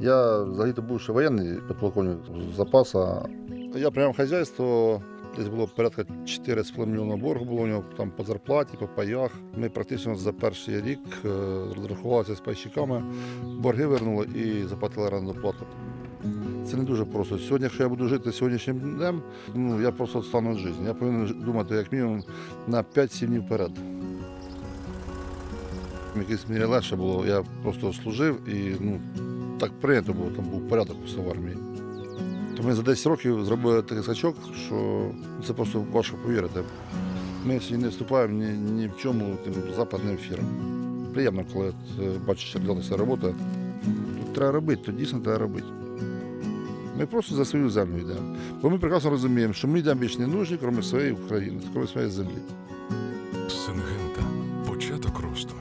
Я взагалі-то бувши воєнний підполковник запаса. Я прямо хазяйство. Десь було порядка 4,5 мільйона боргу було у нього там по зарплаті, по паях. Ми практично за перший рік е, розрахувалися з пайщиками, борги вернули і заплатили орендну плату. Це не дуже просто. Сьогодні, якщо я буду жити сьогоднішнім днем, ну я просто відстану від життя. Я повинен думати як мінімум на 5-7 днів вперед. В якійсь мірі легше було. Я просто служив і ну, так прийнято було, там був порядок просто в армії. То ми за 10 років зробили такий скачок, що це просто важко повірити. Ми не вступаємо ні ні в чому тим западним фірам. Приємно, коли е, бачиш, що робота. Тут треба робити, то дійсно треба робити. Ми просто за свою землю йдемо. Бо ми прекрасно розуміємо, що ми йдемо більш не нужні, крім своєї України, крім своєї землі. Сингента початок росту.